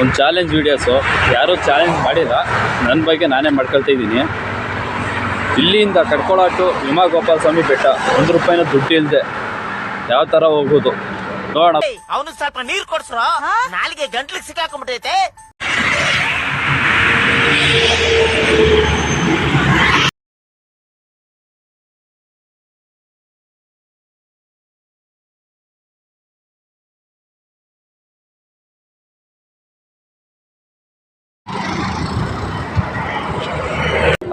ಒಂದು challenge videos ಯಾರೂ challenge ಮಾಡಿಲ್ಲ. ನನ್ನ ಬಗ್ಗೆ ನಾನೇ ಮಾಡ್ಕೊಳ್ತಾ ಇದ್ದೀನಿ. ಇಲ್ಲಿಂದ ಕಡ್ಕೊಳಾಟು ವಿಮಾ ಗೋಪಾಲ ಸ್ವಾಮಿ ಬೆಟ್ಟ. ಒಂದು ರೂಪಾಯಿನ ದುಡ್ಡು ಇಲ್ಲದೆ ಯಾವ ಥರ ಹೋಗೋದು ನೋಡೋಣ. ಅವನು ಸ್ವಲ್ಪ ನೀರು ಕೊಡ್ಸ್ರ? ನಾಲಿಗೆ ಗಂಟ್ಲಿಗೆ ಸಿಕ್ಕಾಕೊಂಡ್ಬಿಟ್ಟೈತೆ.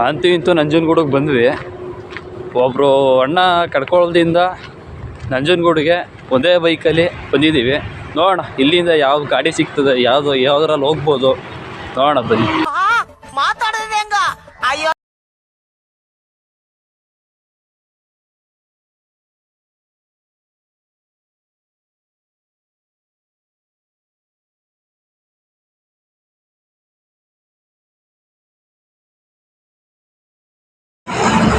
ಅಂತೂ ಇಂತೂ ನಂಜನಗೂಡಿಗೆ ಬಂದ್ವಿ. ಒಬ್ಬರು ಅಣ್ಣ ಕಡ್ಕೊಳ್ದಿಂದ ನಂಜನಗೂಡಿಗೆ ಒಂದೇ ಬೈಕಲ್ಲಿ ಬಂದಿದ್ದೀವಿ. ನೋಡೋಣ, ಇಲ್ಲಿಂದ ಯಾವ ಗಾಡಿ ಸಿಗ್ತದೆ, ಯಾವುದು, ಯಾವ್ದ್ರಲ್ಲಿ ಹೋಗ್ಬೋದು. ನೋಡೋಣ ಬನ್ನಿ.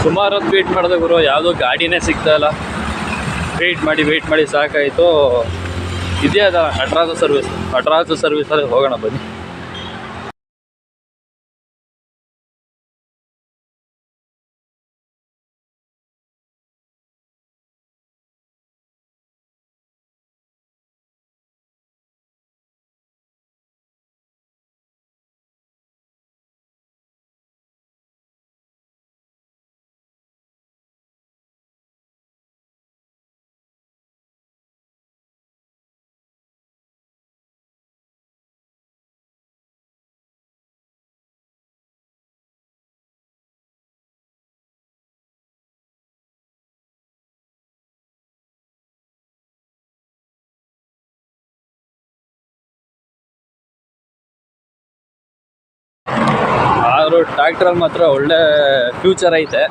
ಸುಮಾರು ಹೊತ್ತು ವೆಯ್ಟ್ ಮಾಡಿದೆ ಗುರು, ಯಾವುದೋ ಗಾಡಿನೇ ಸಿಗ್ತಾ ಇಲ್ಲ. ವೆಯ್ಟ್ ಮಾಡಿ ವೆಯ್ಟ್ ಮಾಡಿ ಸಾಕಾಯಿತು. ಇದೇ ಅದ ನಟರಾಜ ಸರ್ವಿಸ್ ನಟರಾಜ ಸರ್ವಿಸಲ್ಲಿ ಹೋಗೋಣ ಬನ್ನಿ. ಆದರೂ ಟ್ರ್ಯಾಕ್ಟ್ರಲ್ಲಿ ಮಾತ್ರ ಒಳ್ಳೆ ಫ್ಯೂಚರ್ ಐತೆ.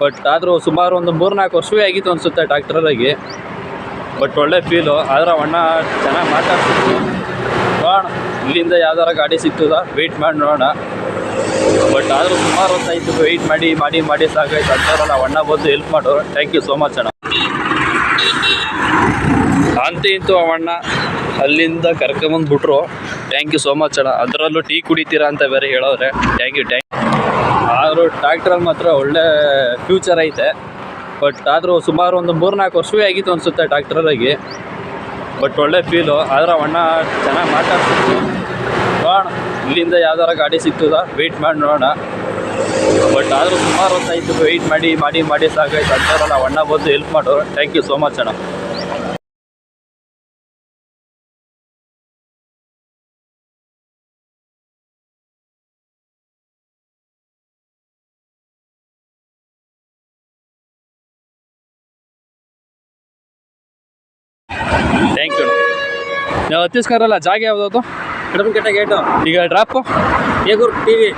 ಬಟ್ ಆದರೂ ಸುಮಾರು ಒಂದು ಮೂರ್ನಾಲ್ಕು ವರ್ಷವೇ ಆಗಿತ್ತು ಅನಿಸುತ್ತೆ ಟ್ರ್ಯಾಕ್ಟ್ರಲ್ಲಿ ಬಟ್ ಒಳ್ಳೆ ಫೀಲು ಆದ್ರೆ ಅಣ್ಣ ಚೆನ್ನಾಗಿ ಮಾತಾಡ್ತಿದ್ರು. ನೋಡೋಣ, ಇಲ್ಲಿಂದ ಯಾವ್ದಾರ ಗಾಡಿ ಸಿಕ್ತದ ವೆಯ್ಟ್ ಮಾಡಿ ನೋಡೋಣ. ಬಟ್ ಆದರೂ ಸುಮಾರು ಹೊತ್ತಾಯ್ತು ವೆಯ್ಟ್ ಮಾಡಿ ಮಾಡಿ ಮಾಡಿ ಸಾಕಾಯ್ತು. ಅಂಥವ್ರಲ್ಲ ಅಣ್ಣ ಬಂದು ಹೆಲ್ಪ್ ಮಾಡು ಥ್ಯಾಂಕ್ ಯು ಸೋ ಮಚ್ ಅಣ್ಣ. ಅಂತ ಇಂತು ಅವಣ್ಣ ಅಲ್ಲಿಂದ ಕರ್ಕೊಂಬಂದ್ಬಿಟ್ರು. ಥ್ಯಾಂಕ್ ಯು ಸೋ ಮಚ್ ಅಣ್ಣ. ಅದರಲ್ಲೂ ಟೀ ಕುಡಿತೀರಾ ಅಂತ ಬೇರೆ ಹೇಳೋದ್ರೆ ಥ್ಯಾಂಕ್ ಯು ಥ್ಯಾಂಕ್ ಆದರೂ ಟ್ರ್ಯಾಕ್ಟ್ರಲ್ಲಿ ಮಾತ್ರ ಒಳ್ಳೆ ಫ್ಯೂಚರ್ ಐತೆ. ಬಟ್ ಆದರೂ ಸುಮಾರು ಒಂದು ಮೂರ್ನಾಲ್ಕು ವರ್ಷವೇ ಆಗಿತ್ತು ಅನಿಸುತ್ತೆ ಟ್ರ್ಯಾಕ್ಟ್ರಲ್ಲಿ ಬಟ್ ಒಳ್ಳೆ ಫೀಲು ಆದರೆ ಅಣ್ಣ ಚೆನ್ನಾಗಿ ಮಾತಾಡ್ತಿದ್ರು. ನೋಡೋಣ. ಇಲ್ಲಿಂದ ಯಾವ್ದಾರ ಗಾಡಿ ಸಿಗ್ತದ? ವೆಯ್ಟ್ ಮಾಡಿ ನೋಡೋಣ. ಬಟ್ ಆದರೂ ಸುಮಾರು ಹೊತ್ತಾಯಿತು. ವೆಯ್ಟ್ ಮಾಡಿ ಮಾಡಿ ಮಾಡಿ ಸಾಕಾಯ್ತು. ಅಂಥವ್ರಲ್ಲ ಅಣ್ಣ ಬಂದು ಹೆಲ್ಪ್ ಮಾಡೋರು. ಥ್ಯಾಂಕ್ ಯು ಸೋ ಮಚ್ ಅಣ್ಣ. ಥ್ಯಾಂಕ್ ಯು ನಾವು ಹತ್ತಿಸ್ಕಾರಲ್ಲ ಜಾಗ ಯಾವ್ದು ಕಡಮಕಟ್ಟೆ ಗೇಟು ಈಗ ಡ್ರಾಪು ಏಗೂರ್ ಟಿವಿ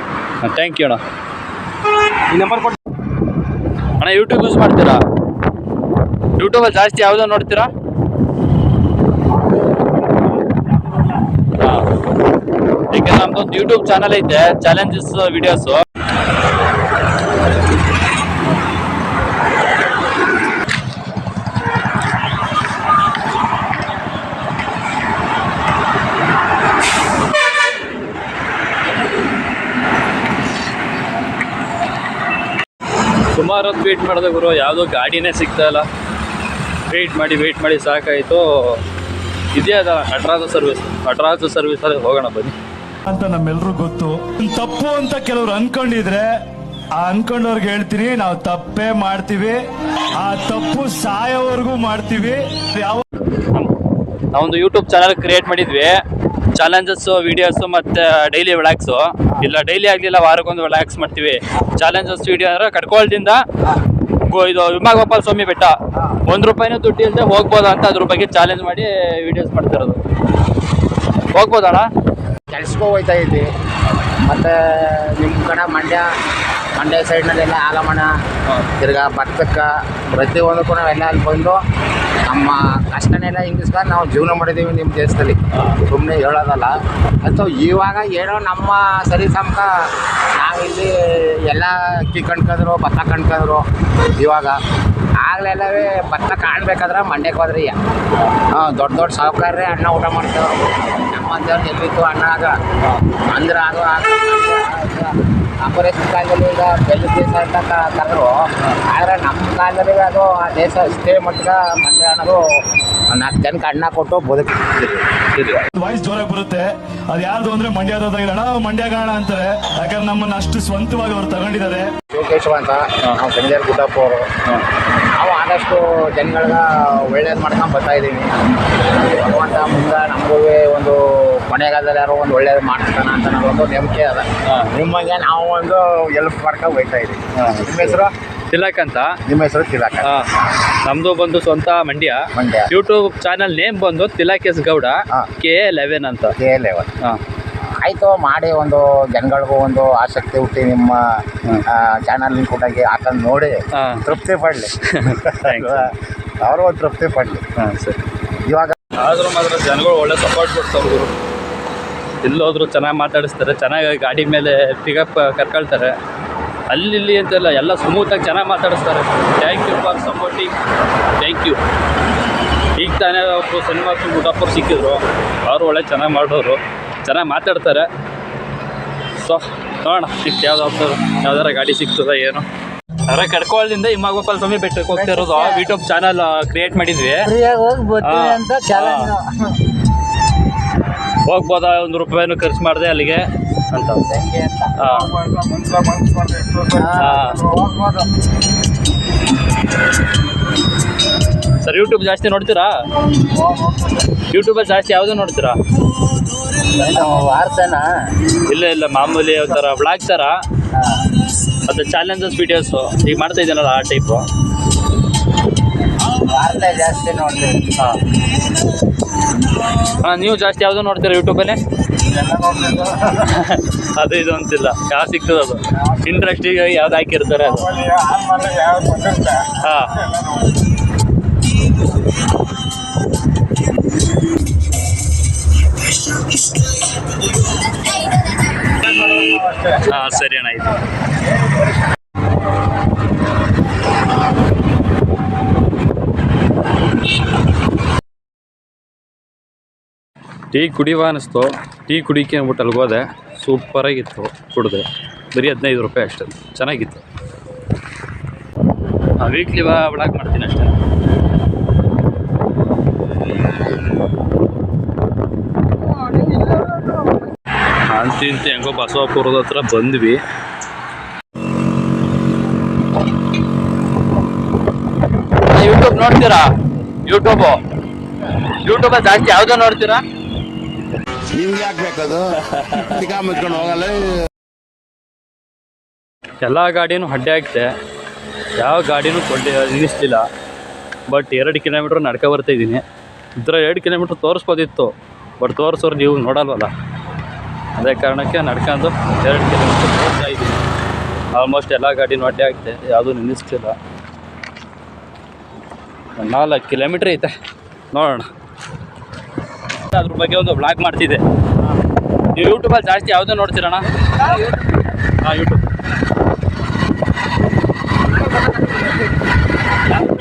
ಥ್ಯಾಂಕ್ ಯು ಅಣ್ಣ. ಈ ನಂಬರ್ ಕೊಟ್ಟು ಅಣ್ಣ ಯೂಟ್ಯೂಬ್ ಯೂಸ್ ಮಾಡ್ತೀರಾ? ಯೂಟ್ಯೂಬಲ್ಲಿ ಜಾಸ್ತಿ ಯಾವುದೋ ನೋಡ್ತೀರಾ? ಹಾಂ. ಈಗ ನಮ್ದೊಂದು ಯೂಟ್ಯೂಬ್ ಚಾನಲ್ ಐತೆ ಚಾಲೆಂಜಸ್ ವಿಡಿಯೋಸು ಸುಮಾರು ಹೊತ್ತು ವೆಯ್ಟ್ ಮಾಡಿದೆ ಗುರು. ಯಾವುದೋ ಗಾಡಿನೇ ಸಿಗ್ತಾ ಇಲ್ಲ. ವೆಯ್ಟ್ ಮಾಡಿ ವೆಯ್ಟ್ ಮಾಡಿ ಸಾಕಾಯಿತು. ಇದೇ ಅದ ನಟರಾಜ ಸರ್ವಿಸ್ ನಟರಾಜ ಸರ್ವಿಸಲ್ಲಿ ಹೋಗೋಣ ಬನ್ನಿ. ಅಂತ ನಮ್ಮೆಲ್ರೂ ಗೊತ್ತು. ತಪ್ಪು ಅಂತ ಕೆಲವ್ರು ಅನ್ಕೊಂಡಿದ್ರೆ ಆ ಅನ್ಕೊಂಡವ್ರಿಗೆ ಹೇಳ್ತೀನಿ ನಾವು ತಪ್ಪೇ ಮಾಡ್ತೀವಿ. ಆ ತಪ್ಪು ಸಾಯೋವರೆಗೂ ಮಾಡ್ತೀವಿ. ಯಾವ ನಾವೊಂದು ಯೂಟ್ಯೂಬ್ ಚಾನಲ್ ಕ್ರಿಯೇಟ್ ಮಾಡಿದ್ವಿ. ಚಾಲೆಂಜಸ್ಸು ವೀಡಿಯೋಸು ಮತ್ತು ಡೈಲಿ ವ್ಲಾಗ್ಸು ಇಲ್ಲ ಡೈಲಿ ಆಗಲಿಲ್ಲ, ವಾರಕ್ಕೊಂದು ವ್ಲಾಗ್ಸ್ ಮಾಡ್ತೀವಿ. ಚಾಲೆಂಜಸ್ ವೀಡಿಯೋ ಅಂದರೆ ಕಡ್ಕೊಳ್ದಿಂದ ಇದು ವಿಮಾಗೋಪಾಲ ಸ್ವಾಮಿ ಬೆಟ್ಟ. ಒಂದು ರೂಪಾಯಿನೂ ದುಡ್ಡು ಇಲ್ಲದೆ ಹೋಗ್ಬೋದಾ ಅಂತ ಅದ್ರ ಬಗ್ಗೆ ಚಾಲೆಂಜ್ ಮಾಡಿ ವೀಡಿಯೋಸ್ ಮಾಡ್ತಿರೋದು ಹೋಗ್ಬೋದಣ್ಣ? ಕೆಲ್ಸಕ್ಕೆ ಹೋಗ್ತಾ ಇದ್ವಿ. ಮತ್ತು ನಿಮ್ಮ ಕಡೆ ಮಂಡ್ಯ ಮಂಡ್ಯ ಸೈಡ್ನಲ್ಲೆಲ್ಲ ಆಲಮಣ, ತಿರ್ಗಾ ಭತ್ತಕ್ಕ ಪ್ರತಿಯೊಂದಕ್ಕೂ ನಾವೆಲ್ಲ ಅಲ್ಲಿ ಬಂದು ನಮ್ಮ ಕಷ್ಟನೆಲ್ಲ ಹಿಂಗಿಸ್ಕೊಂಡು ನಾವು ಜೀವನ ಮಾಡಿದ್ದೀವಿ ನಿಮ್ಮ ದೇಶದಲ್ಲಿ. ಸುಮ್ಮನೆ ಹೇಳೋದಲ್ಲ. ಅಥವಾ ಇವಾಗ ಏನೋ ನಮ್ಮ ಸರಿ ಸಮಕ ನಾವಿಲ್ಲಿ ಎಲ್ಲ ಅಕ್ಕಿ ಕಣ್ಕಂದ್ರು, ಭತ್ತ ಕಣ್ಕಂದ್ರು ಇವಾಗ. ಆಗ್ಲೆಲ್ಲವೇ ಭತ್ತ ಕಾಣ್ಬೇಕಾದ್ರೆ ಮಂಡ್ಯಕ್ಕೆ ಹೋದ್ರಿ. ದೊಡ್ಡ ದೊಡ್ಡ ಸಾಹುಕಾರ್ರೆ ಅನ್ನ ಊಟ ಮಾಡ್ತಾರೆ ನಮ್ಮಂಥವ್ರು ಎಲ್ಲಿತ್ತು ಅನ್ನ ಆಗ? ಅಂದ್ರೆ ಅದು ಆಪರೇಷನ್ ಕಾಲದಲ್ಲಿ ಈಗ ಬೆಲ್ಲ ದೇಶ ಅಂತ ಕರೆದ್ರು. ಆದರೆ ನಮ್ಮ ಕಾಲದಲ್ಲಿ ಅದು ಆ ದೇಶ ಇಷ್ಟೇ ಮಟ್ಟದ ಮಂಡ್ಯ ಅನ್ನೋದು ನಾಲ್ಕು ಜನಕ್ಕೆ ಅಣ್ಣ ಕೊಟ್ಟು ಬದುಕಿದ್ರು ವಾಯ್ಸ್ ಜೋರಾಗಿ ಬರುತ್ತೆ. ಅದು ಯಾರ್ದು ಅಂದ್ರೆ ಮಂಡ್ಯದ ಅಣ್ಣ ಮಂಡ್ಯ ಗಾಣ ಅಂತಾರೆ. ಯಾಕಂದ್ರೆ ನಮ್ಮನ್ನ ಅಷ್ಟು ಸ್ವಂತವಾಗಿ ಅವ್ರು ತಗೊಂಡಿದ್ದಾರೆ. ಶಿವಕೇಶವ ಅಂತ. ನಾವು ಸಂಜಯ್ ಗುಡ್ಡಪ್ಪ ಅವರು. ನಾವು ಆದಷ್ಟು ಜನಗಳ ಒಳ್ಳೇದು ಮಾಡ್ಕೊಂಡು ಬರ್ತಾ ಇದ್ದೀವಿ. ಭಗವಂತ ಮುಂದೆ ನಮಗೂ ಒಂದು ಕೊನೆಗಾಲದಲ್ಲಿ ಯಾರೋ ಒಂದು ಒಳ್ಳೇದು ಮಾಡ್ತಾನ ಅಂತ ನಮಗೊಂದು ನಂಬಿಕೆ ಅದ. ನಿಮ್ಮಂಗೆ ನಾವು ಒಂದು ಎಲ್ಪ್ ಮಾಡ್ಕೊಂಡು ಹೋಗ್ತಾ ಇದ್ದೀವಿ. ನಿಮ್ಮ ಹೆಸರು? ತಿಲಕ್ ಅಂತ. ನಿಮ್ಮ ಹೆಸರು ತಿಲಕ್. ಹಾ. ನಮ್ದು ಬಂದು ಸ್ವಂತ Mandya. Mandya. YouTube channel name ಬಂದು ತಿಲಕ್ ಎಸ್ ಗೌಡ ಹಾ. ಕೆ ಲೆವೆನ್ ಅಂತ. ಕೆ ಲೆವೆನ್ ಹಾ. ಆಯಿತು ಮಾಡಿ ಒಂದು ಜನಗಳಿಗೂ ಒಂದು ಆಸಕ್ತಿ ಹುಟ್ಟಿ ನಿಮ್ಮ ಚಾನಲ್ ಕೂಟಾಗಿ ಹಾಕೊಂಡು ನೋಡಿ ಹಾ. ತೃಪ್ತಿ ಪಡಲಿ. Thanks. ಅವರು ಒಂದು ತೃಪ್ತಿ ಪಡಲಿ. ಹಾಂ ಸರಿ. ಇವಾಗ ಆದ್ರೂ ಮಾತ್ರ ಜನಗಳು ಒಳ್ಳೆ ಸಪೋರ್ಟ್ ಕೊಡ್ತಾರೆ ಎಲ್ಲೋದ್ರು ಚೆನ್ನಾಗಿ ಮಾತಾಡಿಸ್ತಾರೆ ಚೆನ್ನಾಗಿ ಗಾಡಿ ಮೇಲೆ ಪಿಕಪ್ ಕರ್ಕೊಳ್ತಾರೆ. ಅಲ್ಲಿ ಇಲ್ಲಿ ಅಂತೆಲ್ಲ ಎಲ್ಲ ಸ್ಮೂತಾಗಿ ಚೆನ್ನಾಗಿ ಮಾತಾಡಿಸ್ತಾರೆ. Thank you for supporting thank you ಈಗ ತಾನೇ ಒಬ್ಬರು ಸನ್ಮಾಸ ಗುಡಪ್ಪರು ಸಿಕ್ಕಿದ್ರು. ಅವರು ಒಳ್ಳೆ ಚೆನ್ನಾಗಿ ಮಾಡೋರು. ಚೆನ್ನಾಗಿ ಮಾತಾಡ್ತಾರೆ. ಸೊ ನೋಡೋಣ ಸಿಕ್ತು ಯಾವ್ದಾದ್ರು ಯಾವ್ದಾರ ಗಾಡಿ ಸಿಗ್ತದ ಏನು? ಅದ್ರ ಕಡ್ಕೊಳ್ಳಿಂದ ಈ ಮಗೋಪಾಲ್ ಸ್ವಾಮಿ ಬೆಟ್ಟಕ್ಕೆ ಹೋಗ್ತಾ ಇರೋದು. ಯೂಟ್ಯೂಬ್ ಚಾನಲ್ ಕ್ರಿಯೇಟ್ ಮಾಡಿದ್ವಿ. ಹೋಗ್ಬೋದಾ? ಒಂದು ರೂಪಾಯಿನೂ ಖರ್ಚು ಮಾಡಿದೆ ಅಲ್ಲಿಗೆ. ಅಂತ ಹಾಂ. ಸರ್ ಯೂಟ್ಯೂಬ್ ಜಾಸ್ತಿ ನೋಡ್ತೀರಾ? ಯೂಟ್ಯೂಬಲ್ಲಿ ಜಾಸ್ತಿ ಯಾವುದು ನೋಡ್ತೀರಾ? ವಾರ್ತೆನ? ಇಲ್ಲ ಇಲ್ಲ ಮಾಮೂಲಿ ಒಂಥರ ಬ್ಲಾಗ್ ಥರ ಮತ್ತೆ ಚಾಲೆಂಜಸ್ ವೀಡಿಯೋಸು ಈಗ ಮಾಡ್ತಾ ಇದ್ದೀನಲ್ಲ ಆ ಟೈಪು ಜಾಸ್ತಿ ನೋಡ್ತೀವಿ. ಹಾಂ. ಹಾಂ ನೀವು ಜಾಸ್ತಿ ಯಾವುದು ನೋಡ್ತೀರಾ ಯೂಟ್ಯೂಬಲ್ಲಿ ಅದು ಇದು ಅಂತಿಲ್ಲ. ಯಾವ ಸಿಗ್ತದ ಅದು? ಇಂಟ್ರೆಸ್ಟಿಗೆ ಯಾವ್ದು ಹಾಕಿರ್ತಾರೆ ಅದು? ಹಾಂ. ಹಾಂ, ಸರಿ ಅಣ್ಣ, ಆಯ್ತು. ಟೀ ಕುಡಿಯುವ ಅನ್ನಿಸ್ತು ಟೀ ಕುಡಿಕೆ ಅಂದ್ಬಿಟ್ಟು ಅಲ್ಲಿಗೆ ಹೋದೆ ಸೂಪರಾಗಿತ್ತು ಕುಡಿದೆ. ಬರೀ ಹದಿನೈದು ರೂಪಾಯಿ ಅಷ್ಟೇ. ಚೆನ್ನಾಗಿತ್ತು. ವೀಕ್ಲಿ ಬ್ಲಾಕ್ ಮಾಡ್ತೀನಿ ಅಷ್ಟೇ. ಅಂತಿ ಇಂತಿ ಹೆಂಗೋ ಬಸವಾಪುರದ ಹತ್ರ ಬಂದ್ವಿ. ಯೂಟ್ಯೂಬ್ ನೋಡ್ತೀರಾ? ಯೂಟ್ಯೂಬು ಯೂಟ್ಯೂಬಲ್ಲಿ ಜಾಸ್ತಿ ಯಾವುದೋ ನೋಡ್ತೀರಾ? ನಿಮ್ಗೆ ಯಾಕೆ ಬೇಕದು ಹೋಗಲ್ಲ. ಎಲ್ಲ ಗಾಡಿನೂ ಅಡ್ಡೆ ಆಗಿದೆ. ಯಾವ ಗಾಡಿನೂ ಕೊಂಡೆ ನಿಲ್ಲಿಸ್ಲಿಲ್ಲ. ಬಟ್ ಎರಡು ಕಿಲೋಮೀಟ್ರ್ ನಡ್ಕೊ ಬರ್ತಾ ಇದ್ದೀನಿ. ಇದ್ರ ಎರಡು ಕಿಲೋಮೀಟ್ರ್ ತೋರಿಸ್ಬೋದಿತ್ತು. ಬಟ್ ತೋರಿಸೋರು ನೀವು ನೋಡಲ್ವಲ್ಲ. ಅದೇ ಕಾರಣಕ್ಕೆ ನಡ್ಕೊಂಡು ಎರಡು ಕಿಲೋಮೀಟ್ರ್ ತೋರಿಸ್ತಾ ಇದ್ದೀನಿ. ಆಲ್ಮೋಸ್ಟ್ ಎಲ್ಲ ಗಾಡಿನೂ ಅಡ್ಡೆ ಆಗಿದೆ. ಯಾವುದೂ ನಿಲ್ಲಿಸ್ತಿಲ್ಲ ನಾಲ್ಕು ಕಿಲೋಮೀಟ್ರ್ ಐತೆ. ನೋಡೋಣ. ಅದ್ರ ಬಗ್ಗೆ ಒಂದು ಬ್ಲಾಗ್ ಮಾಡ್ತಿದ್ದೆ. ನೀವು ಯೂಟ್ಯೂಬಲ್ಲಿ ಜಾಸ್ತಿ ಯಾವುದೋ ನೋಡ್ತೀರಣ್ಣ? ಹಾಂ ಯೂಟ್ಯೂಬ್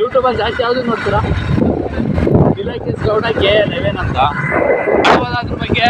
ಯೂಟ್ಯೂಬಲ್ಲಿ ಜಾಸ್ತಿ ಯಾವುದು ನೋಡ್ತೀರಾ? ಇಲಾಖೆ ಗೌಡ ಕೆ ಲೆವೆನ್ ಅಂತ. ಅದ್ರ ಬಗ್ಗೆ?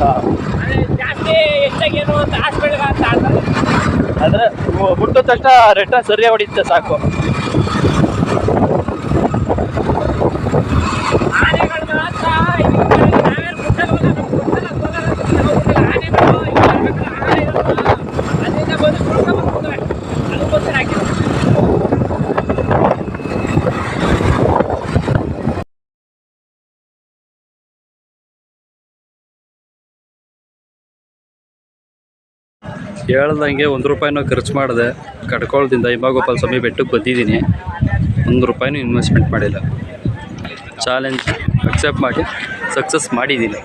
ಹಾಂ ಅಂದ್ರೆ ಮುಟ್ಟಿದ ತಕ್ಷಣ ರೆಟ್ಟ ಸರಿಯಾಗಿ ಹೊಡಿಯುತ್ತೆ ಸಾಕು. ಹೇಳ್ದಂಗೆ ಒಂದು ರೂಪಾಯಿನೂ ಖರ್ಚು ಮಾಡಿದೆ ಕಡ್ಕೊಳ್ದಿಂದ ಹಿಮಗೋಪಾಲ ಸ್ವಾಮಿ ಬೆಟ್ಟಕ್ಕೆ ಬಂದಿದ್ದೀನಿ. ಒಂದು ರೂಪಾಯಿನೂ ಇನ್ವೆಸ್ಟ್ಮೆಂಟ್ ಮಾಡಿಲ್ಲ. ಚಾಲೆಂಜ್ ಅಕ್ಸೆಪ್ಟ್ ಮಾಡಿ ಸಕ್ಸಸ್ ಮಾಡಿದ್ದೀನಿ.